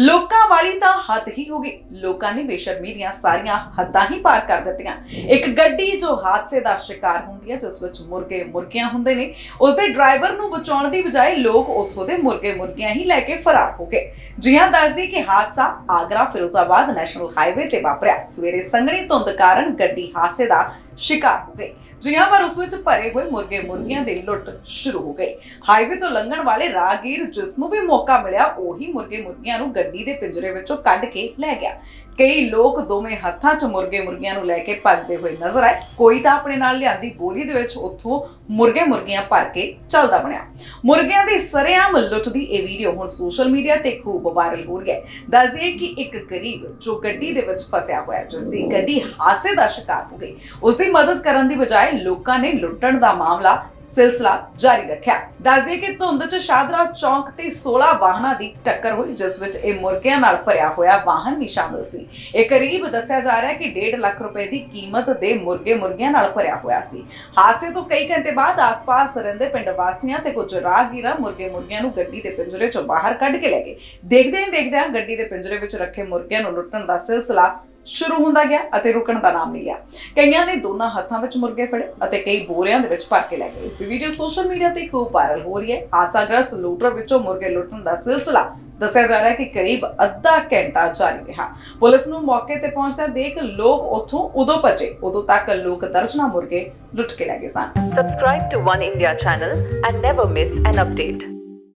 ਲੋਕਾਂ ਵਾਲੀ ਤਾਂ ਹੱਦ ਹੀ ਹੋ ਗਈ। ਲੋਕਾਂ ਨੇ ਬੇਸ਼ਰਮੀ ਦੀਆਂ ਸਾਰੀਆਂ ਹੱਦਾਂ ਹੀ ਪਾਰ ਕਰ ਦਿੱਤੀਆਂ। ਇੱਕ ਗੱਡੀ ਜੋ ਹਾਦਸੇ ਦਾ ਸ਼ਿਕਾਰ ਹੁੰਦੀ ਹੈ, ਜਿਸ ਵਿੱਚ ਮੁਰਗੇ ਮੁਰਗੀਆਂ ਹੁੰਦੇ ਨੇ ਉਸ ਦੇ ਡਰਾਈਵਰ ਨੂੰ ਬਚਾਉਣ ਦੀ ਬਜਾਏ ਲੋਕ ਉੱਥੋਂ ਦੇ ਮੁਰਗੇ ਮੁਰਗੀਆਂ ਹੀ ਲੈ ਕੇ ਫਰਾਰ ਹੋ ਗਏ। ਜੀਆਂ ਦੱਸਦੀ ਕਿ ਹਾਦਸਾ ਆਗਰਾ ਫਿਰੋਜ਼ਾਬਾਦ ਨੈਸ਼ਨਲ ਹਾਈਵੇ ਤੇ ਵਾਪਰਿਆ। ਸਵੇਰੇ ਸੰਘਣੀ ਧੁੰਦ ਕਾਰਨ ਗੱਡੀ ਹਾਦਸੇ ਦਾ ਸ਼ਿਕਾਰ ਹੋ ਗਈ। ਜਿਹਾਂ ਪਰ ਉਸ ਵਿੱਚ ਭਰੇ ਹੋਏ ਮੁਰਗੇ ਮੁਰਗੀਆਂ ਦੀ ਲੁੱਟ ਸ਼ੁਰੂ ਹੋ ਗਈ। ਹਾਈਵੇ ਤੋਂ ਲੰਘਣ ਵਾਲੇ ਰਾਹਗੀਰ ਜਿਸ ਨੂੰ ਵੀ ਮੌਕਾ ਮਿਲਿਆ ਉਹੀ ਮੁਰਗੇ ਮੁਰਗੀਆਂ ਨੂੰ ਗੱਡੀ ਦੇ ਪਿੰਜਰੇ ਵਿੱਚੋਂ ਕੱਢ ਕੇ ਲੈ ਗਿਆ। ਕਈ ਲੋਕ ਦੋਵੇਂ ਹੱਥਾਂ 'ਚ ਮੁਰਗੇ ਮੁਰਗੀਆਂ ਨੂੰ ਲੈ ਕੇ ਭੱਜਦੇ ਹੋਏ ਨਜ਼ਰ ਆਏ। ਕੋਈ ਤਾਂ ਆਪਣੇ ਨਾਲ ਲਿਆਂਦੀ ਬੋਰੀ ਦੇ ਵਿੱਚ ਉੱਥੋਂ ਮੁਰਗੇ ਮੁਰਗੀਆਂ ਭਰ ਕੇ ਚੱਲਦਾ ਬਣਿਆ। ਮੁਰਗਿਆਂ ਦੀ ਸਰੇਆਮ ਲੁੱਟ ਦੀ ਇਹ ਵੀਡੀਓ ਹੁਣ ਸੋਸ਼ਲ ਮੀਡੀਆ ਤੇ ਖੂਬ ਵਾਇਰਲ ਹੋ ਰਹੀ ਹੈ। ਦੱਸਦੇ ਕਿ ਇੱਕ ਗਰੀਬ ਜੋ ਗੱਡੀ ਦੇ ਵਿੱਚ ਫਸਿਆ ਹੋਇਆ ਹੈ, ਜਿਸ ਦੀ ਗੱਡੀ ਹਾਸੇ ਦਾ ਸ਼ਿਕਾਰ ਹੋ ਗਈ ਉਸ ਦੀ ਮਦਦ ਕਰਨ ਦੀ ਬਜਾਏ ਲੋਕਾਂ ਨੇ ਲੁੱਟਣ ਦਾ ਮਾਮਲਾ ਸਿਲਸਿਲਾ ਜਾਰੀ ਰੱਖਿਆ। ਦੱਸਦੇ ਕਿ ਧੁੰਦ 'ਚ ਸ਼ਾਦਰਾ ਚੌਂਕ ਤੇ 16 ਵਾਹਨਾਂ ਦੀ ਟੱਕਰ ਹੋਈ, ਜਿਸ ਵਿੱਚ ਇਹ ਮੁਰਗਿਆਂ ਨਾਲ ਭਰਿਆ ਹੋਇਆ ਵਾਹਨ ਵੀ ਸ਼ਾਮਲ ਸੀ। ਇਹ ਕਰੀਬ ਦੱਸਿਆ ਜਾ ਰਿਹਾ ਹੈ ਕਿ 1.5 ਲੱਖ ਰੁਪਏ ਦੀ ਕੀਮਤ ਦੇ ਮੁਰਗੇ ਮੁਰਗੀਆਂ ਨਾਲ ਭਰਿਆ ਹੋਇਆ ਸੀ। ਹਾਦਸੇ ਤੋਂ ਕਈ ਘੰਟੇ ਬਾਅਦ ਆਸ-ਪਾਸ ਰਹਿੰਦੇ ਪਿੰਡ ਵਾਸੀਆਂ ਤੇ ਕੁਝ ਰਾਹਗੀਰਾਂ ਮੁਰਗੇ ਮੁਰਗੀਆਂ ਨੂੰ ਗੱਡੀ ਦੇ ਪਿੰਜਰੇ 'ਚੋਂ ਬਾਹਰ ਕੱਢ ਕੇ ਲੈ ਗਏ। ਦੇਖਦੇ ਹੀ ਦੇਖਦਿਆਂ ਗੱਡੀ ਦੇ ਪਿੰਜਰੇ ਵਿੱਚ ਰੱਖੇ ਮੁਰਗਿਆਂ ਨੂੰ ਲੁੱਟਣ ਦਾ ਸਿਲਸਿਲਾ ਸ਼ੁਰੂ ਹੁੰਦਾ ਗਿਆ ਅਤੇ ਰੁਕਣ ਦਾ ਨਾਮ ਨਹੀਂ ਲਿਆ। ਕਈਆਂ ਨੇ ਦੋਨਾਂ ਹੱਥਾਂ ਵਿੱਚ ਮੁਰਗੇ ਫੜੇ ਅਤੇ ਕਈ ਬੋਰਿਆਂ ਦੇ ਵਿੱਚ ਭਰ ਕੇ ਲੈ ਗਏ। ਇਸ ਵੀਡੀਓ ਸੋਸ਼ਲ ਮੀਡੀਆ ਤੇ ਖੂਬ ਵਾਇਰਲ ਹੋ ਰਹੀ ਹੈ। ਹਾਦਸਾਗ੍ਰਸਤ ਲੂਟਰ ਵਿੱਚੋਂ ਮੁਰਗੇ ਲੁੱਟਣ ਦਾ ਸਿਲਸਿਲਾ ਦੱਸਿਆ ਜਾ ਰਿਹਾ ਹੈ ਕਿ ਕਰੀਬ ਅੱਧਾ ਘੰਟਾ ਜਾਰੀ ਰਿਹਾ। ਪੁਲਿਸ ਨੂੰ ਮੌਕੇ ਤੇ ਪਹੁੰਚਦਾ ਦੇਖ ਲੋਕ ਉੱਥੋਂ ਉਦੋਂ ਭੱਜੇ, ਉਦੋਂ ਤੱਕ ਲੋਕ ਦਰਜਨਾ ਮੁਰਗੇ ਲੁੱਟ ਕੇ ਲੈ ਗਏ ਸਨ। Subscribe to One India channel and never miss an update.